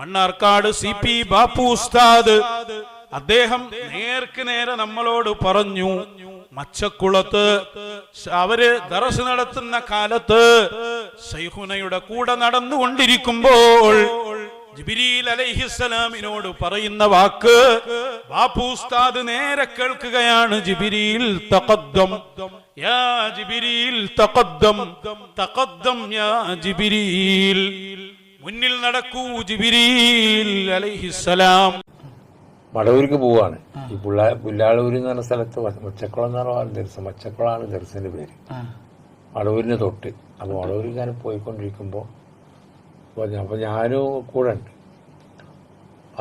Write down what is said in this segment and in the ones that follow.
Mannarkkad C P Bapu ഉസ്താദ്. അദ്ദേഹം നേർക്ക് നേരെ നമ്മളോട് പറഞ്ഞു മച്ചക്കുളത്ത് അവർ ദറസ് നടത്തുന്ന കാലത്ത് സൈഹുനയുടെ കൂടെ നടന്നുകൊണ്ടിരിക്കുമ്പോൾ ജിബിരിൽ അലൈഹിസ്സലാമിനോട് പറയുന്ന വാക്ക് ബാപ്പു ഉസ്താദ് നേരെ കേൾക്കുകയാണ് ജിബിരിൽ തഖദ്ദം യാ ജിബിരിൽ തഖദ്ദം തഖദ്ദം യാ ജിബിരിൽ. മുന്നിൽ നടക്കൂ ജിബിരിൽ അലൈഹിസ്സലാം. മടവൂർക്ക് പോവാണ്. ഈ പുള്ള പുല്ലാളൂർ എന്ന് പറഞ്ഞ സ്ഥലത്ത് മച്ചക്കുളം എന്ന് പറഞ്ഞ ദർശനം മച്ചക്കുളമാണ് ദർശന്റെ പേര്. മടവൂരിന് തൊട്ട്. അപ്പൊ മടവൂരിൽ ഞാൻ പോയിക്കൊണ്ടിരിക്കുമ്പോ അപ്പൊ ഞാൻ- അപ്പൊ ഞാനും കൂടെ ഉണ്ട്.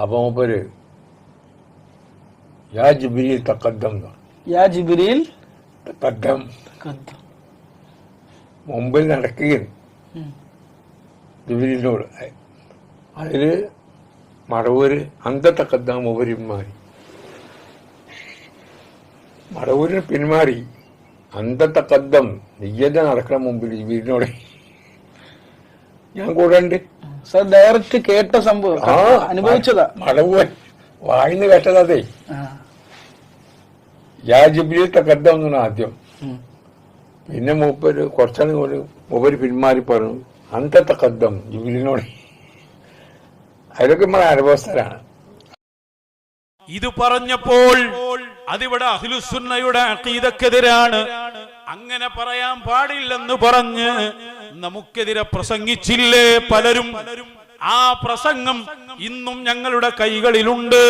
അപ്പൊ മൂപ്പര് യാ ജിബിരിയിൽ തക്കദ്ദം യാ ജിബ്രീൽ തക്കദ്ദം. മുമ്പിൽ നടക്കുകയാണ്. ഉം. അതിൽ അന്തത്തക്കദ്ദം മൂപ്പര് പിന്മാറി മടവൂരിന് പിന്മാറി അന്തത്തക്കദ്ദം നിയ്യത നടക്കണ മുമ്പിൽ ജിബിരിനോട് ഞാൻ കൂടണ്ട് സർ ഡയറക്റ്റ് കേട്ട സംഭവം. ആ അനുഭവിച്ചതാ. മടവൂർ വായിന്ന് കേട്ടതേ യാജിബിലി തക്കദ്ദം എന്നാണ് ആദ്യം. പിന്നെ മൂപ്പര് കുറച്ചാണ് മൂപ്പര് പിന്മാറി പറഞ്ഞു. അന്തത്തക്കദ്ദം ജിബിലിനോട്. അതൊക്കെ നമ്മുടെ അനുഭവസ്ഥരാണ്. ഇത് പറഞ്ഞപ്പോൾ അതിവിടെ അഖിലുസുന്നയുടെ അക്കീതക്കെതിരാണ് അങ്ങനെ പറയാൻ പാടില്ലെന്ന് പറഞ്ഞ് നമുക്കെതിരെ പ്രസംഗിച്ചില്ലേ പലരും? ആ പ്രസംഗം ഇന്നും ഞങ്ങളുടെ കൈകളിലുണ്ട്.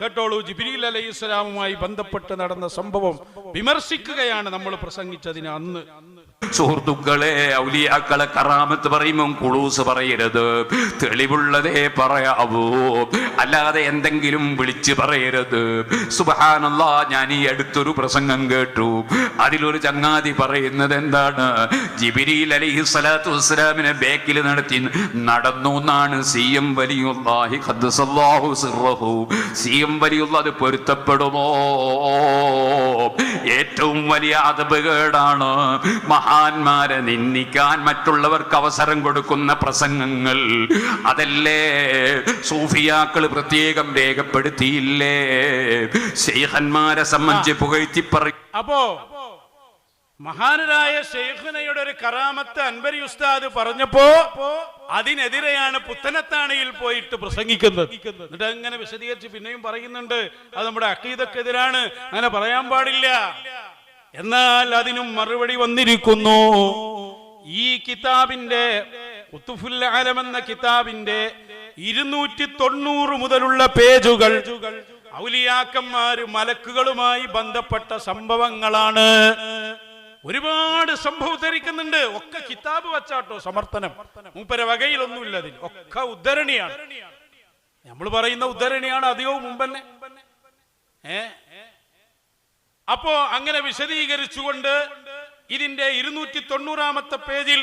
കേട്ടോളൂ ജിബിരിൽ അലൈഹി സ്വലാമുമായി ബന്ധപ്പെട്ട് നടന്ന സംഭവം വിമർശിക്കുകയാണ് നമ്മൾ പ്രസംഗിച്ചതിന് അന്ന്. സുഹൃത്തുക്കളെ ഔലിയാക്കളെ കറാമത്ത് പറയുമ്പോൾ കുളൂസ് പറയരുത്. തെളിവുള്ളതേ പറയാവൂ. അല്ലാതെ എന്തെങ്കിലും വിളിച്ച് പറയരുത്. സുബഹാനല്ല ഞാൻ ഈ അടുത്തൊരു പ്രസംഗം കേട്ടു. അതിലൊരു ചങ്ങാതി പറയുന്നത് എന്താണ്? ജിബിരി അലഹി സ്വലാത്തു വസ്സലാമിനെ ബേക്കിൽ നടത്തി നടന്നു എന്നാണ് സി എം വലിയുല്ലാഹി സിറഹു സി എം വലിയുള്ള അത് പൊരുത്തപ്പെടുമോ? ഏറ്റവും വലിയ അതപകേടാണ് മഹാന്മാരെ നിന്ദിക്കാൻ മറ്റുള്ളവർക്ക് അവസരം കൊടുക്കുന്ന പ്രസംഗങ്ങൾ. അതല്ലേ? സൂഫിയാക്കൾ പ്രത്യേകം രേഖപ്പെടുത്തിയില്ലേ? ശൈഖന്മാരെ സംബന്ധിച്ച് പുകഴ്ത്തി പറയും അപ്പോ മഹാനരായ ഷെയ്ഖുനയുടെ ഒരു കറാമത്ത് അൻവരി ഉസ്താദ് പറഞ്ഞപ്പോ അതിനെതിരെയാണ് പുത്തനത്താണിയിൽ പോയിട്ട് പ്രസംഗിക്കുന്നത്. എന്നിട്ട് അങ്ങനെ വിശദീകരിച്ച് പിന്നെയും പറയുന്നുണ്ട്. അത് നമ്മുടെ അക്കീദക്കെതിരാണ്. അങ്ങനെ പറയാൻ പാടില്ല. എന്നാൽ അതിനും മറുപടി വന്നിരിക്കുന്നു. ഈ കിതാബിന്റെ കുത്തുഫുൽ ആലം എന്ന കിതാബിന്റെ ഇരുന്നൂറ്റി തൊണ്ണൂറ് മുതലുള്ള പേജുകൾ ഔലിയാക്കന്മാര് മലക്കുകളുമായി ബന്ധപ്പെട്ട സംഭവങ്ങളാണ്. ഒരുപാട് സംഭവം ധരിക്കുന്നുണ്ട് ഒക്കെ കിതാബ് വച്ചാട്ടോ സമർത്ഥനം. മൂപ്പര വകയിലൊന്നുമില്ല അതിൽ ഒക്കെ ഉദ്ധരണിയാണ്. നമ്മൾ പറയുന്ന ഉദ്ധരണിയാണ് അധികവും മുമ്പന്നെ. ഏ? അപ്പോ അങ്ങനെ വിശദീകരിച്ചുകൊണ്ട് ഇതിന്റെ ഇരുന്നൂറ്റി തൊണ്ണൂറാമത്തെ പേജിൽ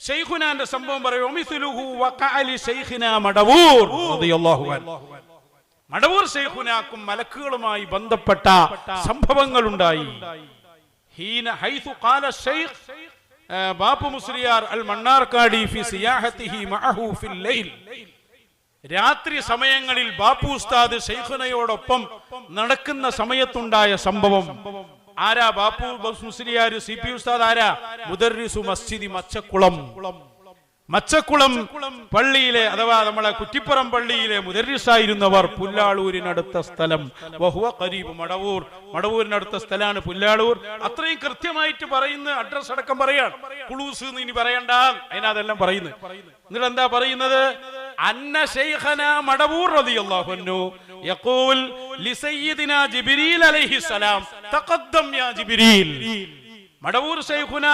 ഷെയ്ഖുനാന്റെ സംഭവം പറയും "ഒമിസ്ലുഹു വഖഅലി ഷെയ്ഖിനാ മടവൂർ. റളിയല്ലാഹു അൻഹു." മടവൂർ ഷെയ്ഖുനാക്കും മലക്കുകളുമായി ബന്ധപ്പെട്ട സംഭവങ്ങൾ ഉണ്ടായി ബാപ്പു മുസ്ലിയാർ അൽ മണ്ണാർക്കാടി ഫി സിയാഹത്തിഹി മഅഹു ഫിൽ ലൈൽ. രാത്രി സമയങ്ങളിൽ ബാപ്പു ഉസ്താദ് ഷെയ്ഖുനയോടൊപ്പം നടക്കുന്ന സമയത്തുണ്ടായ സംഭവം. ആരാ ബാപ്പു മുസ്ലിയാർ സി പി ഉസ്താദ് ആരാ? മുദർരിസു മസ്ജിദി മച്ചക്കുളം. മച്ചക്കുളം പള്ളിയിലെ അഥവാ നമ്മളെ കുറ്റിപ്പുറം പള്ളിയിലെ മുദരിസായിരുന്നവർ പുല്ലാളൂരിനടുത്ത സ്ഥലം. വഹുവ കരീബ് മടവൂർ. മടവൂരിനടുത്ത സ്ഥലമാണ് പുല്ലാളൂർ. അത്രയും കൃത്യമായിട്ട് പറയുന്ന അഡ്രസ് അടക്കം പറയാണ്. കുളൂസ് എന്ന് ഇനി പറയണ്ട. അതിനതെല്ലാം പറയുന്നത് എന്നിട്ട് എന്താ പറയുന്നത്? അന്ന ശൈഖന മടവൂർ റളിയല്ലാഹു അൻഹു യഖൂൽ ലിസയ്യിദിന ജിബ്രീൽ അലൈഹിസ്സലാം തഖദ്ദം യാ ജിബ്രീൽ. മടവൂർ ശൈഖുന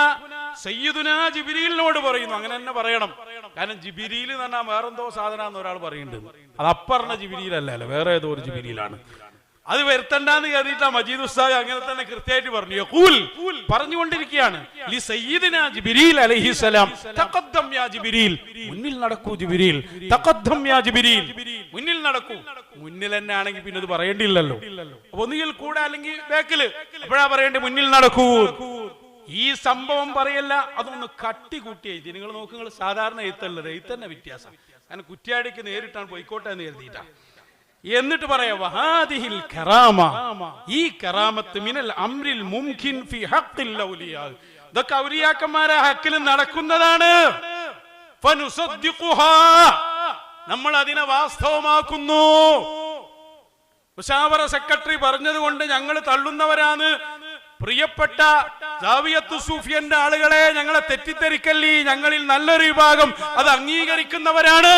സയ്യിദുന ജിബ്രീലിനോട് പറയുന്നു. അങ്ങനെ തന്നെ പറയണം. കാരണം ജിബിരിയിൽ എന്ന് പറഞ്ഞാൽ വേറെന്തോ സാധനം ഒരാൾ പറയുന്നുണ്ട്. അത് അപ്പറഞ്ഞ ജിബിരിയിലല്ല വേറെ ഏതോ ഒരു ജിബിരിയിലാണ് അത് വരുത്തണ്ടെന്ന് കരുതിയിട്ട് മജീദ് ഉസ്താദ് അങ്ങനെ തന്നെ കൃത്യമായിട്ട് പറഞ്ഞു. യഖൂൽ പറഞ്ഞുകൊണ്ടിരിക്കുകയാണ്. ലി അലൈഹിസ്സലാം യാ മുന്നിൽ നടക്കൂ ജിബ്രീൽ. യാ മുന്നിൽ നടക്കൂ. മുന്നിൽ തന്നെ ആണെങ്കിൽ പിന്നെ അത് പറയേണ്ടില്ലല്ലോ ഒന്നുകിൽ കൂടെ അല്ലെങ്കിൽ ബാക്കിൽ. അപ്പോഴാ പറയേണ്ടത് മുന്നിൽ നടക്കൂ. ഈ സംഭവം പറയല്ല അതൊന്ന് കട്ടി കൂട്ടി എഴുതി നിങ്ങൾ നോക്ക് നിങ്ങൾ സാധാരണ എഴുത്തല്ലത് എഴുത്തന്നെ വ്യത്യാസം. കാരണം കുറ്റിയാടിക്ക് നേരിട്ടാണ് പോയിക്കോട്ടെ എന്ന് കരുതിയിട്ടാ. എന്നിട്ട് പറയാ വഹാദിഹിൽ കറാമ ഈ കറാമത്ത് മിനൽ അംരിൽ മുംകിൻ ഫി ഹഖിൽ ഔലിയാ. ഇതൊക്കെ ഔലിയാക്കന്മാരെ ഹക്കിൽ നടക്കുന്നതാണ്. നമ്മൾ അതിനെ വാസ്തവമാക്കുന്നു. മുഷാവറ സെക്രട്ടറി പറഞ്ഞതുകൊണ്ട് ഞങ്ങൾ തള്ളുന്നവരാണ്. പ്രിയപ്പെട്ട ജാവിയത്തു സൂഫിയന്റെ ആളുകളെ ഞങ്ങളെ തെറ്റിദ്ധരിക്കല്ലി. ഞങ്ങളിൽ നല്ലൊരു വിഭാഗം അത് അംഗീകരിക്കുന്നവരാണ്.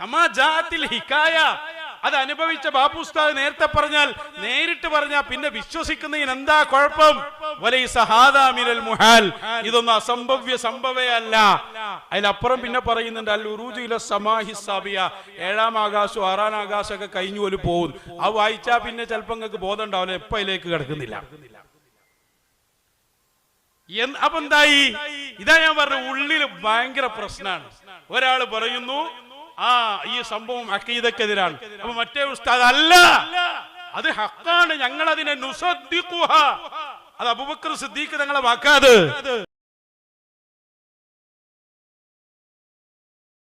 കമാ ജാത്തിൽ ഹിക്കായ. അത് അനുഭവിച്ച ബാപ്പുസ്താദ് നേരത്തെ പറഞ്ഞാൽ നേരിട്ട് പറഞ്ഞാൽ പിന്നെ വിശ്വസിക്കുന്നതിന് എന്താ കുഴപ്പം ഇതൊന്നും അസംഭവ്യ സംഭവേ അല്ല. അതിലപ്പുറം പിന്നെ പറയുന്നുണ്ട് അൽ ഉറൂജു ഇല സമാഹി സാബിയ. ഏഴാം ആകാശവും ആറാം ആകാശം ഒക്കെ കഴിഞ്ഞു പോലും പോകും. അത് വായിച്ചാ പിന്നെ ചിലപ്പോൾ നിങ്ങൾക്ക് ബോധം ഉണ്ടാവില്ല. എപ്പോ അതിലേക്ക് കിടക്കുന്നില്ല. അപ്പൊ എന്തായി? ഇതാ ഞാൻ പറഞ്ഞ ഉള്ളിൽ ഭയങ്കര പ്രശ്നമാണ് ഒരാൾ പറയുന്നു ആ ഈ സംഭവം അക്കീതക്കെതിരാണ് അപ്പൊ മറ്റേ ഉസ്താദ് അല്ല അത് ഹക്കാണ്. ഞങ്ങൾ അതിനെ നുസദ്ദിഖുഹ. അത് അബൂബക്കർ സിദ്ദീഖ് തങ്ങളെ വാക്കാത്.